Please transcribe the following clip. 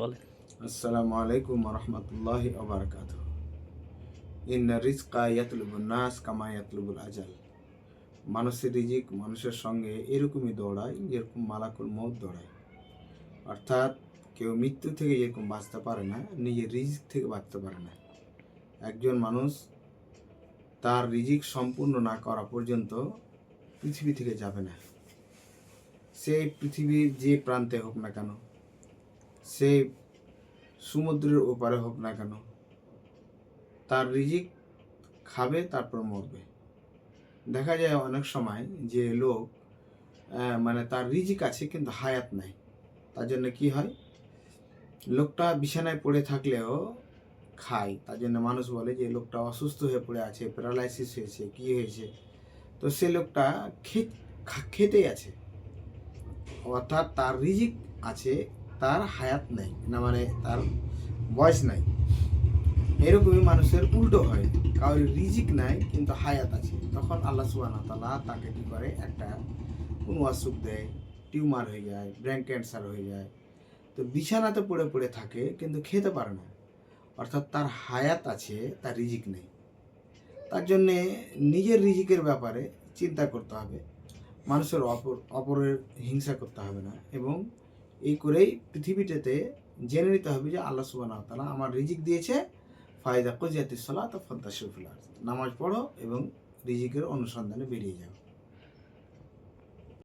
বলে আসসালামু আলাইকুম রহমতুল্লাহ ওবরাকাত ইন্না রিজকা ইয়াতলুবুন নাস কামা ইয়াতলুবুল আজাল। মানুষের রিজিক মানুষের সঙ্গে এরকমই দৌড়ায়, যেরকম মালাকুল মৌত দৌড়ায়। অর্থাৎ কেউ মৃত্যু থেকে যেরকম বাঁচতে পারে না, নিজের রিজিক থেকে বাঁচতে পারে না। একজন মানুষ তার রিজিক সম্পূর্ণ না করা পর্যন্ত পৃথিবী থেকে যাবে না। সে পৃথিবীর যে প্রান্তে হোক না কেন সে সমুদ্রের ওপারে হোক না কেন, তার রিজিক খাবে, তারপর মরবে। দেখা যায় অনেক সময় যে লোক মানে তার রিজিক আছে কিন্তু হায়াত নাই। তার জন্য কি হয়? লোকটা বিছানায় পড়ে থাকলেও খায়। তার জন্য মানুষ বলে যে, লোকটা অসুস্থ হয়ে পড়ে আছে প্যারালাইসিস হয়েছে, কি হয়েছে? তো সে লোকটা খে- খা- খেতেই আছে। অর্থাৎ তার রিজিক আছে তার হায়াত নেই, না মানে তার বয়স নাই। এরকমই মানুষের উল্টো হয়। কারোর রিজিক নাই, কিন্তু হায়াত আছে। তখন আল্লাহ সুবাহ তালা তাকে কী করে? একটা কোনো অসুখ দেয়, টিউমার হয়ে যায় ব্রেন ক্যান্সার হয়ে যায়। তো বিছানাতে পড়ে পড়ে থাকে, কিন্তু খেতে পারে না। অর্থাৎ তার হায়াত আছে, তার রিজিক নেই। তার জন্যে নিজের রিজিকের ব্যাপারে চিন্তা করতে হবে। মানুষের অপর, অপরের হিংসা করতে হবে না। এবং এই করেই পৃথিবীটাতে জেনে নিতে হবে যে আল্লাহ সুবাহ তালা আমার রিজিক দিয়েছে। ফায়দা কজিয়াতি সলা তো ফদ্দা নামাজ পড়ো এবং রিজিকের অনুসন্ধানে বেরিয়ে যাও।